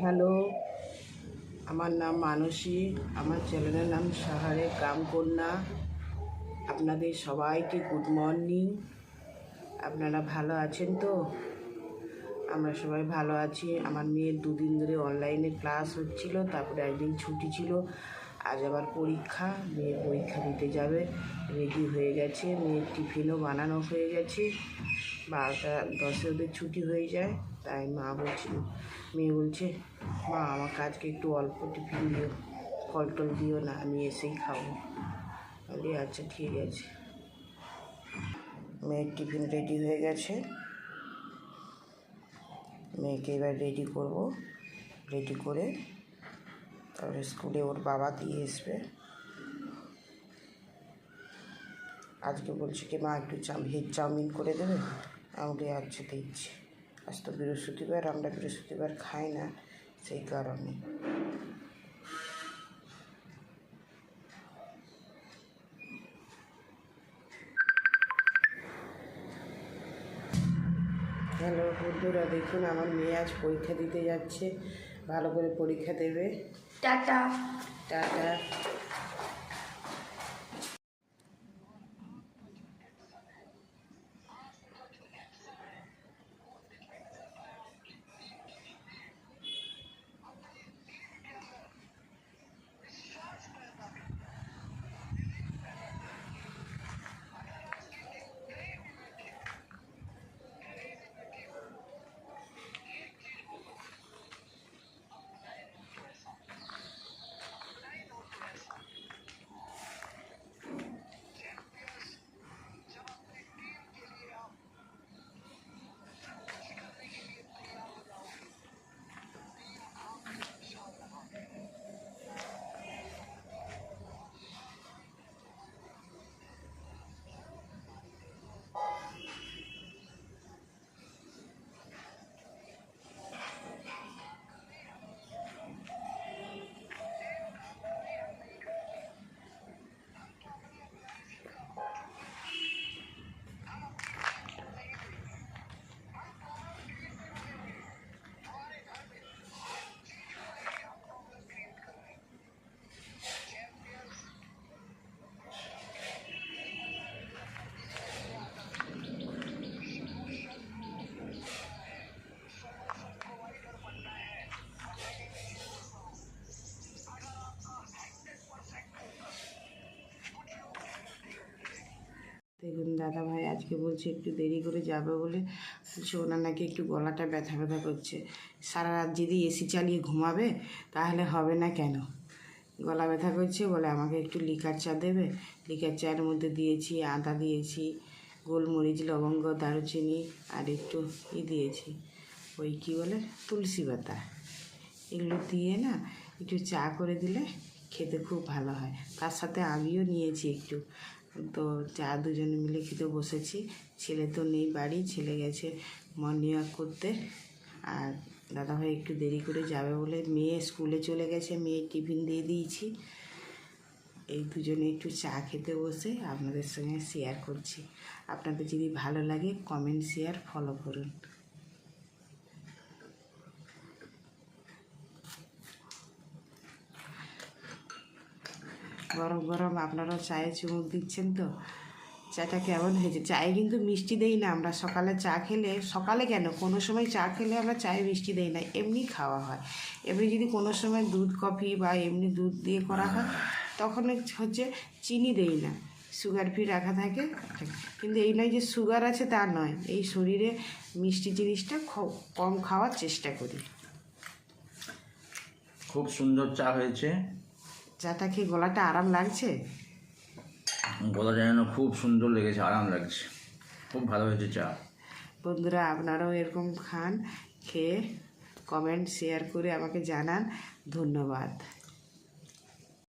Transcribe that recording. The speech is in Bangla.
হ্যালো। আমার নাম মানসী, আমার চ্যানেলের নাম সাহারে কামকন্যা আপনাদের সবাইকে গুড মর্নিং। আপনারা ভালো আছেন তো? আমরা সবাই ভালো আছি। আমার মেয়ের দুদিন ধরে অনলাইনে ক্লাস হচ্ছিল, তারপরে একদিন ছুটি ছিল। আজ আবার পরীক্ষা মেয়ে পরীক্ষা দিতে যাবে। রেডি হয়ে গেছে, মেয়ের টিফিনও বানানো হয়ে গেছে। বারোটা দশে ওদের ছুটি হয়ে যায়, তাই মা বলছিল, মেয়ে বলছে, মা, আমাকে আজকে একটু অল্প টিফিন দিও ফল টল দিও না, আমি এসেই খাব। বলি আচ্ছা ঠিক আছে। মেয়ের টিফিন রেডি হয়ে গেছে। মেয়েকে এবার রেডি করব। রেডি করে তারপরে স্কুলে ওর বাবা দিয়ে আসবে। আজকে বলছে কি, মা, একটু চা ভেজ চাউমিন করে দেবে? আমাকে আচ্ছা দিচ্ছি আজ তো বৃহস্পতিবার আমরা বৃহস্পতিবার খাই না সেই কারণে। হ্যালো বন্ধুরা দেখুন আমার মেয়ে আজ পরীক্ষা দিতে যাচ্ছে। ভালো করে পরীক্ষা দেবে। টাটা। টাটা। দেখুন দাদা ভাই আজকে বলছে একটু দেরি করে যাবে বলে। বলছে ওনার নাকি একটু গলাটা ব্যথা ব্যথা করছে। সারা রাত যদি এসি চালিয়ে ঘুমাবে, তাহলে হবে না কেন? গলা ব্যথা করছে বলে আমাকে একটু লিকার চা দেবে। লিকার চায়ের মধ্যে দিয়েছি, আদা দিয়েছি, গোলমরিচ, লবঙ্গ, দারুচিনি আর একটু ই দিয়েছি। ওই কী বলে, তুলসী পাতা। এগুলো দিয়ে না একটু চা করে দিলে খেতে খুব ভালো হয়। তার সাথে আমিও নিয়েছি একটু। তো চা দুজনে মিলে খেতে বসেছি। ছেলে তো নেই বাড়ি, ছেলে গেছে মর্নিং ওয়াক করতে। আর দাদাভাই একটু দেরি করে যাবে বলে মেয়ে স্কুলে চলে গেছে মেয়ে টিফিন দিয়ে দিয়েছি। এই দুজনে একটু চা খেতে বসে আপনাদের সঙ্গে শেয়ার করছি। আপনাদের যদি ভালো লাগে কমেন্ট শেয়ার ফলো করুন। গরম গরম আপনারাও চায়ে চুমুক দিচ্ছেন তো? চাটা কেমন হয়েছে? চায়ে কিন্তু মিষ্টি দেই না আমরা। সকালে চা খেলে, সকালে কেন? কোনো সময় চা খেলে আমরা চায়ে মিষ্টি দেই না, এমনি খাওয়া হয়। এমনি যদি কোনো সময় দুধ, কফি বা এমনি দুধ দিয়ে করা হয়, তখন হচ্ছে চিনি দেই না। সুগার ফ্রি রাখা থাকে। কিন্তু এই নয় যে সুগার আছে তা নয়। এই শরীরে মিষ্টি জিনিসটা কম খাওয়ার চেষ্টা করি। খুব সুন্দর চা হয়েছে। চাটা খেয়ে গলাটা আরাম লাগছে? গলা যেন খুব সুন্দর লেগেছে আরাম লাগছে। খুব ভালো হয়েছে চা। বন্ধুরা আপনারাও এরকম খান খেয়ে কমেন্ট শেয়ার করে আমাকে জানান। ধন্যবাদ।